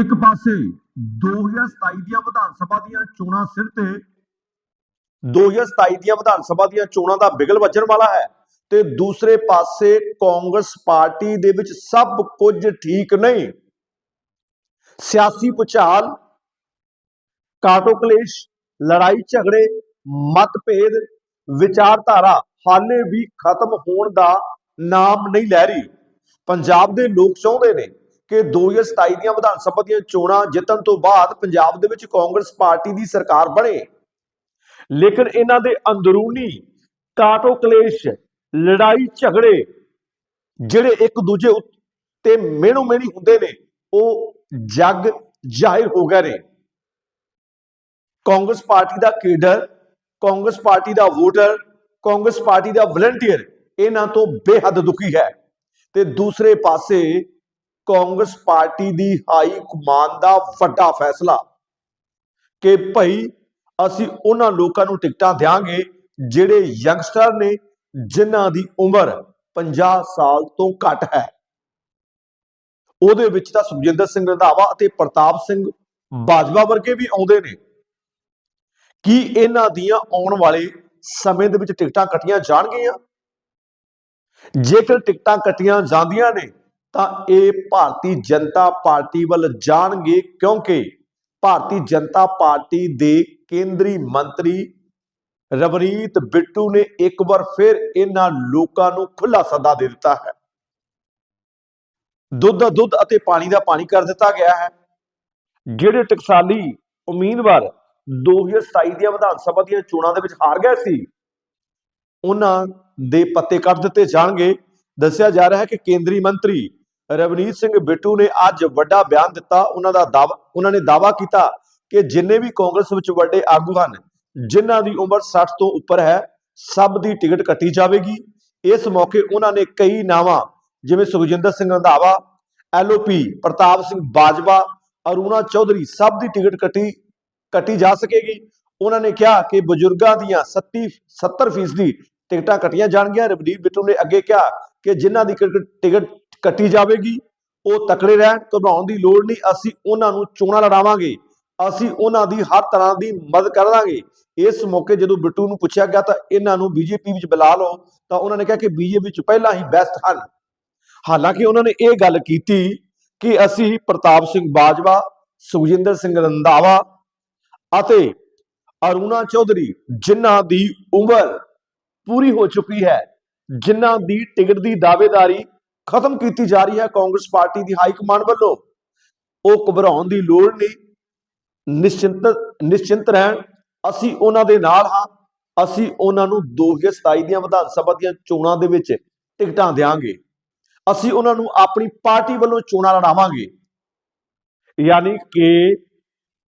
ਇੱਕ ਪਾਸੇ 2027 ਦੀਆਂ ਵਿਧਾਨ ਸਭਾ ਦੀਆਂ ਚੋਣਾਂ ਸਿਰ ਤੇ 2027 ਦੀਆਂ ਵਿਧਾਨ ਸਭਾ ਦੀਆਂ ਚੋਣਾਂ ਦਾ ਬਿਗਲ ਵੱਜਣ ਵਾਲਾ ਹੈ ਤੇ ਦੂਸਰੇ ਪਾਸੇ ਕਾਂਗਰਸ ਪਾਰਟੀ ਦੇ ਵਿੱਚ ਸਭ ਕੁਝ ਠੀਕ ਨਹੀਂ। ਸਿਆਸੀ ਪੁਚਾਲ ਕਾਟੋ ਕਲੇਸ਼ ਲੜਾਈ ਝਗੜੇ ਮਤਭੇਦ ਵਿਚਾਰਧਾਰਾ ਹਾਲੇ ਵੀ ਖਤਮ ਹੋਣ ਦਾ ਨਾਮ ਨਹੀਂ ਲੈ ਰਹੀ। ਪੰਜਾਬ ਦੇ ਲੋਕ ਚਾਹੁੰਦੇ ਨੇ ਕਿ 2027 ਦੀਆਂ ਵਿਧਾਨ ਸਭਾ ਦੀਆਂ ਚੋਣਾਂ ਜਿੱਤਣ ਤੋਂ ਬਾਅਦ ਪੰਜਾਬ ਦੇ ਵਿੱਚ ਕਾਂਗਰਸ ਪਾਰਟੀ ਦੀ ਸਰਕਾਰ ਬਣੇ। ਲੇਕਿਨ ਇਹਨਾਂ ਦੇ ਅੰਦਰੂਨੀ ਕਾਟੋ ਕਲੇਸ਼, ਲੜਾਈ ਝਗੜੇ ਜਿਹੜੇ ਇੱਕ ਦੂਜੇ ਉੱਤੇ ਮਿਹਣੋ ਮਿਹਣੀ ਹੁੰਦੇ ਨੇ, ਉਹ ਜੱਗ ਜ਼ਾਹਿਰ ਹੋ ਗਏ ਨੇ। ਕਾਂਗਰਸ ਪਾਰਟੀ ਦਾ ਕੇਡਰ, ਕਾਂਗਰਸ ਪਾਰਟੀ ਦਾ ਵੋਟਰ, ਕਾਂਗਰਸ ਪਾਰਟੀ ਦਾ ਵਲੰਟੀਅਰ ਇਹਨਾਂ ਤੋਂ ਬੇਹੱਦ ਦੁਖੀ ਹੈ। ਤੇ ਦੂਸਰੇ ਪਾਸੇ ਕਾਂਗਰਸ ਪਾਰਟੀ ਦੀ ਹਾਈ ਕਮਾਨ ਦਾ ਵੱਡਾ ਫੈਸਲਾ ਕਿ ਭਈ ਅਸੀਂ ਉਹਨਾਂ ਲੋਕਾਂ ਨੂੰ ਟਿਕਟਾਂ ਦਿਆਂਗੇ ਜਿਹੜੇ ਯੰਗਸਟਰ ਨੇ, ਜਿਨ੍ਹਾਂ ਦੀ ਉਮਰ 50 ਸਾਲ ਤੋਂ ਘੱਟ ਹੈ। ਉਹਦੇ ਵਿੱਚ ਤਾਂ ਸੁਖਜਿੰਦਰ ਸਿੰਘ ਰੰਧਾਵਾ ਅਤੇ ਪ੍ਰਤਾਪ ਸਿੰਘ ਬਾਜਵਾ ਵਰਗੇ ਵੀ ਆਉਂਦੇ ਨੇ। ਕੀ ਇਹਨਾਂ ਦੀਆਂ ਆਉਣ ਵਾਲੇ ਸਮੇਂ ਦੇ ਵਿੱਚ ਟਿਕਟਾਂ ਕੱਟੀਆਂ ਜਾਣਗੀਆਂ? ਜੇਕਰ ਟਿਕਟਾਂ ਕੱਟੀਆਂ ਜਾਂਦੀਆਂ ਨੇ ਤਾਂ ਇਹ ਭਾਰਤੀ ਜਨਤਾ ਪਾਰਟੀ ਵੱਲ ਜਾਣਗੇ ਕਿਉਂਕਿ ਭਾਰਤੀ ਜਨਤਾ ਪਾਰਟੀ ਦੇ ਕੇਂਦਰੀ ਮੰਤਰੀ ਰਵਨੀਤ ਬਿੱਟੂ ਨੇ ਇੱਕ ਵਾਰ ਫਿਰ ਇਹਨਾਂ ਲੋਕਾਂ ਨੂੰ ਖੁੱਲਾ ਸੱਦਾ ਦੇ ਦਿੱਤਾ ਹੈ। ਦੁੱਧ ਦਾ ਦੁੱਧ ਅਤੇ ਪਾਣੀ ਦਾ ਪਾਣੀ ਕਰ ਦਿੱਤਾ ਗਿਆ ਹੈ। ਜਿਹੜੇ ਟਕਸਾਲੀ ਉਮੀਦਵਾਰ 2027 ਦੀਆਂ ਵਿਧਾਨ ਸਭਾ ਦੀਆਂ ਚੋਣਾਂ ਦੇ ਵਿੱਚ ਹਾਰ ਗਏ ਸੀ, ਉਹਨਾਂ ਦੇ ਪੱਤੇ ਕੱਟ ਦਿੱਤੇ ਜਾਣਗੇ। ਦੱਸਿਆ ਜਾ ਰਿਹਾ ਹੈ ਕਿ ਕੇਂਦਰੀ ਮੰਤਰੀ ਰਵਨੀਤ ਸਿੰਘ ਬਿੱਟੂ ਨੇ ਅੱਜ ਵੱਡਾ ਬਿਆਨ ਦਿੱਤਾ। ਉਹਨਾਂ ਦਾ ਦਾਅਵਾ ਉਹਨਾਂ ਨੇ ਦਾਅਵਾ ਕੀਤਾ ਕਿ ਜਿੰਨੇ ਵੀ ਕਾਂਗਰਸ ਵਿੱਚ ਵੱਡੇ ਆਗੂ ਹਨ, ਜਿਨ੍ਹਾਂ ਦੀ ਉਮਰ 60 ਤੋਂ ਉੱਪਰ ਹੈ, ਸਭ ਦੀ ਟਿਕਟ ਕੱਟੀ ਜਾਵੇਗੀ। ਇਸ ਮੌਕੇ ਉਹਨਾਂ ਨੇ ਕਈ ਨਾਵਾਂ, ਜਿਵੇਂ ਸੁਖਜਿੰਦਰ ਸਿੰਘ ਰੰਧਾਵਾ ਐਲਓਪੀ ਪ੍ਰਤਾਪ ਸਿੰਘ ਬਾਜਵਾ, ਅਰੁਣਾ ਚੌਧਰੀ, ਸਭ ਦੀ ਟਿਕਟ ਕੱਟੀ ਕੱਟੀ ਜਾ ਸਕੇਗੀ। ਉਹਨਾਂ ਨੇ ਕਿਹਾ ਕਿ ਬਜ਼ੁਰਗਾਂ ਦੀਆਂ 70 70% ਟਿਕਟਾਂ ਕੱਟੀਆਂ ਜਾਣਗੀਆਂ। ਰਵਨੀਤ ਬਿੱਟੂ ਨੇ ਅੱਗੇ ਕਿਹਾ ਕਿ ਜਿਨ੍ਹਾਂ ਦੀ ਟਿਕਟ ਟਿਕਟ ਕੱਟੀ ਜਾਵੇਗੀ, ਉਹ ਤਕੜੇ ਰਹਿਣ, ਘਬਰਾਉਣ ਦੀ ਲੋੜ ਨਹੀਂ, ਅਸੀਂ ਉਹਨਾਂ ਨੂੰ ਚੋਣਾਂ ਲੜਾਵਾਂਗੇ, ਅਸੀਂ ਉਹਨਾਂ ਦੀ ਹਰ ਤਰ੍ਹਾਂ ਦੀ ਮਦਦ ਕਰਾਂਗੇ ਇਸ ਮੌਕੇ ਜਦੋਂ ਬਿੱਟੂ ਨੂੰ ਪੁੱਛਿਆ ਗਿਆ ਤਾਂ ਇਹਨਾਂ ਨੂੰ ਬੀਜੇਪੀ ਵਿੱਚ ਬੁਲਾ ਲਓ, ਤਾਂ ਉਹਨਾਂ ਨੇ ਕਿਹਾ ਕਿ ਬੀਜੇਪੀ ਵਿੱਚ ਪਹਿਲਾਂ ਹੀ ਬੈਸਟ ਹਨ। ਹਾਲਾਂਕਿ ਉਹਨਾਂ ਨੇ ਇਹ ਗੱਲ ਕੀਤੀ ਕਿ ਅਸੀਂ ਪ੍ਰਤਾਪ ਸਿੰਘ ਬਾਜਵਾ, ਸੁਖਜਿੰਦਰ ਸਿੰਘ ਰੰਧਾਵਾ ਅਤੇ ਅਰੁਣਾ ਚੌਧਰੀ ਜਿਨ੍ਹਾਂ ਦੀ ਉਮਰ ਪੂਰੀ ਹੋ ਚੁੱਕੀ ਹੈ, ਜਿਨ੍ਹਾਂ ਦੀ ਟਿਕਟ ਦੀ ਦਾਅਵੇਦਾਰੀ ਖਤਮ ਕੀਤੀ ਜਾ ਰਹੀ ਹੈ ਕਾਂਗਰਸ ਪਾਰਟੀ ਦੀ ਹਾਈ ਕਮਾਂਡ ਵੱਲੋਂ। ਉਹ ਘਬਰਾਉਣ ਦੀ ਲੋੜ ਨਹੀਂ। ਨਿਸ਼ਚਿੰਤ ਨਿਸ਼ਚਿੰਤ ਰਹਿਣ। ਅਸੀਂ ਉਹਨਾਂ ਦੇ ਨਾਲ ਹਾਂ। ਅਸੀਂ ਉਹਨਾਂ ਨੂੰ 2027 ਦੀਆਂ ਵਿਧਾਨ ਸਭਾ ਦੀਆਂ ਚੋਣਾਂ ਦੇ ਵਿੱਚ ਟਿਕਟਾਂ ਦੇਵਾਂਗੇ ਅਸੀਂ ਉਹਨਾਂ ਨੂੰ ਆਪਣੀ ਪਾਰਟੀ ਵੱਲੋਂ ਚੋਣਾਂ ਲੜਾਵਾਂਗੇ। ਯਾਨੀ ਕਿ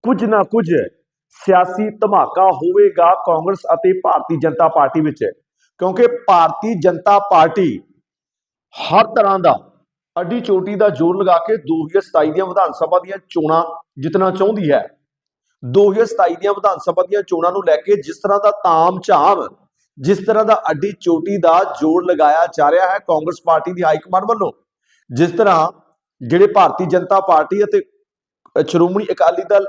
ਕੁਝ ਨਾ ਕੁਝ ਸਿਆਸੀ ਧਮਾਕਾ ਹੋਵੇਗਾ ਕਾਂਗਰਸ ਅਤੇ ਭਾਰਤੀ ਜਨਤਾ ਪਾਰਟੀ ਵਿੱਚ। ਕਿਉਂਕਿ ਭਾਰਤੀ ਜਨਤਾ ਪਾਰਟੀ ਹਰ ਤਰ੍ਹਾਂ ਦਾ ਅੱਡੀ ਚੋਟੀ ਦਾ ਜ਼ੋਰ ਲਗਾ ਕੇ 2027 ਦੀਆਂ ਵਿਧਾਨ ਸਭਾ ਦੀਆਂ ਚੋਣਾਂ ਜਿੱਤਣਾ ਚਾਹੁੰਦੀ ਹੈ। 2027 ਦੀਆਂ ਵਿਧਾਨ ਸਭਾ ਦੀਆਂ ਚੋਣਾਂ ਨੂੰ ਲੈ ਕੇ ਜਿਸ ਤਰ੍ਹਾਂ ਦਾ ਤਾਮ ਝਾਮ ਜਿਸ ਤਰ੍ਹਾਂ ਦਾ ਅੱਡੀ ਚੋਟੀ ਦਾ ਜੋਰ ਲਗਾਇਆ ਜਾ ਰਿਹਾ ਹੈ ਕਾਂਗਰਸ ਪਾਰਟੀ ਦੀ ਹਾਈ ਕਮਾਂਡ ਵੱਲੋਂ, ਜਿਸ ਤਰ੍ਹਾਂ ਜਿਹੜੇ ਭਾਰਤੀ ਜਨਤਾ ਪਾਰਟੀ ਅਤੇ ਸ਼੍ਰੋਮਣੀ ਅਕਾਲੀ ਦਲ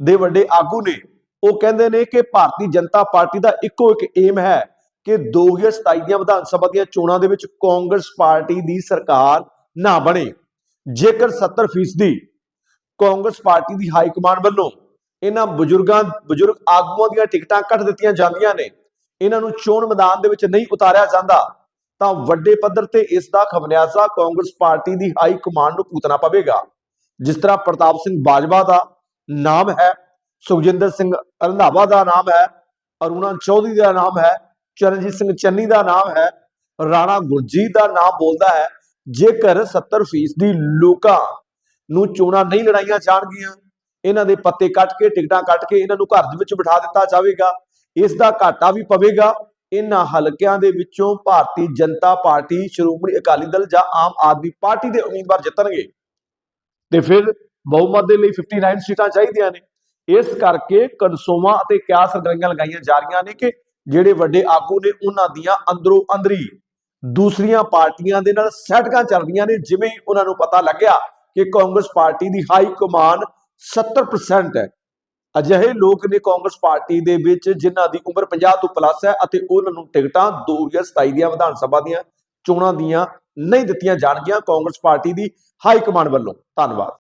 ਦੇ ਵੱਡੇ ਆਗੂ ਨੇ, ਉਹ ਕਹਿੰਦੇ ਨੇ ਕਿ ਭਾਰਤੀ ਜਨਤਾ ਪਾਰਟੀ ਦਾ ਇੱਕੋ ਇੱਕ ਏਮ ਹੈ ਕਿ 2027 ਦੀਆਂ ਵਿਧਾਨ ਸਭਾ ਦੀਆਂ ਚੋਣਾਂ ਦੇ ਵਿੱਚ ਕਾਂਗਰਸ ਪਾਰਟੀ ਦੀ ਸਰਕਾਰ ਨਾ ਬਣੇ। ਜੇਕਰ 70% ਕਾਂਗਰਸ ਪਾਰਟੀ ਦੀ ਹਾਈ ਕਮਾਂਡ ਵੱਲੋਂ ਇਹਨਾਂ ਬਜ਼ੁਰਗਾਂ, ਬਜ਼ੁਰਗ ਆਗੂਆਂ ਦੀਆਂ ਟਿਕਟਾਂ ਕੱਟ ਦਿੱਤੀਆਂ ਜਾਂਦੀਆਂ ਨੇ, ਇਹਨਾਂ ਨੂੰ ਚੋਣ ਮੈਦਾਨ ਦੇ ਵਿੱਚ ਨਹੀਂ ਉਤਾਰਿਆ ਜਾਂਦਾ, ਤਾਂ ਵੱਡੇ ਪੱਧਰ ਤੇ ਇਸ ਦਾ ਖਮਿਆਜ਼ਾ ਕਾਂਗਰਸ ਪਾਰਟੀ ਦੀ ਹਾਈ ਕਮਾਂਡ ਨੂੰ ਭੁਗਤਣਾ ਪਵੇਗਾ। ਜਿਸ ਤਰ੍ਹਾਂ ਪ੍ਰਤਾਪ ਸਿੰਘ ਬਾਜਵਾ ਦਾ ਨਾਮ ਹੈ, ਸੁਖਜਿੰਦਰ ਸਿੰਘ ਰੰਧਾਵਾ ਦਾ ਨਾਮ ਹੈ, ਅਰੁਣਾ ਚੌਧਰੀ ਦਾ ਨਾਮ ਹੈ ਚਰਨਜੀਤ ਸਿੰਘ ਚੰਨੀ ਦਾ ਨਾਮ ਹੈ, ਰਾਣਾ ਗੁਰਜੀਤ ਦਾ ਨਾਮ ਬੋਲਦਾ ਹੈ। ਜੇਕਰ 70% ਦੀ ਲੋਕਾਂ ਨੂੰ ਚੋਣਾਂ ਨਹੀਂ ਲੜਾਈਆਂ ਜਾਣਗੀਆਂ, ਇਹਨਾਂ ਦੇ ਪੱਤੇ ਕੱਟ ਕੇ, ਟਿਕਟਾਂ ਕੱਟ ਕੇ ਇਹਨਾਂ ਨੂੰ ਘਰ ਦੇ ਵਿੱਚ ਬਿਠਾ ਦਿੱਤਾ ਜਾਵੇਗਾ। ਇਸ ਦਾ ਘਾਟਾ ਵੀ ਪਵੇਗਾ। ਇਹਨਾਂ ਹਲਕਿਆਂ ਦੇ ਵਿੱਚੋਂ ਭਾਰਤੀ ਜਨਤਾ ਪਾਰਟੀ, ਸ਼੍ਰੋਮਣੀ ਅਕਾਲੀ ਦਲ ਜਾਂ ਆਮ ਆਦਮੀ ਪਾਰਟੀ ਦੇ ਉਮੀਦਵਾਰ ਜਿੱਤਣਗੇ। ਤੇ ਫਿਰ ਬਹੁਮਤ ਦੇ ਲਈ 59 ਸੀਟਾਂ ਚਾਹੀਦੀਆਂ ਨੇ। ਇਸ ਕਰਕੇ ਕਨਸੋਵਾਂ ਅਤੇ ਕਿਆਸ ਸਰਗਰਮੀਆਂ ਲਗਾਈਆਂ ਜਾ ਰਹੀਆਂ ਨੇ ਕਿ ਜਿਹੜੇ ਵੱਡੇ ਆਗੂ ਨੇ ਉਹਨਾਂ ਦੀਆਂ ਅੰਦਰੋਂ ਅੰਦਰੀ ਦੂਸਰੀਆਂ ਪਾਰਟੀਆਂ ਦੇ ਨਾਲ ਸੈਟਕਾਂ ਚੱਲ ਰਹੀਆਂ ਨੇ, ਜਿਵੇਂ ਹੀ ਉਹਨਾਂ ਨੂੰ ਪਤਾ ਲੱਗਿਆ ਕਿ ਕਾਂਗਰਸ ਪਾਰਟੀ ਦੀ ਹਾਈ ਕਮਾਨ 70% ਹੈ। ਅਜਿਹੇ ਲੋਕ ਨੇ ਕਾਂਗਰਸ ਪਾਰਟੀ ਦੇ ਵਿੱਚ ਜਿਨ੍ਹਾਂ ਦੀ ਉਮਰ 50 ਤੋਂ ਪਲੱਸ ਹੈ ਅਤੇ ਉਹਨਾਂ ਨੂੰ ਟਿਕਟਾਂ 2027 ਦੀਆਂ ਵਿਧਾਨ ਸਭਾ ਦੀਆਂ ਚੋਣਾਂ ਦੀਆਂ ਨਹੀਂ ਦਿੱਤੀਆਂ ਜਾਣਗੀਆਂ ਕਾਂਗਰਸ ਪਾਰਟੀ ਦੀ ਹਾਈ ਕਮਾਨ ਵੱਲੋਂ। ਧੰਨਵਾਦ।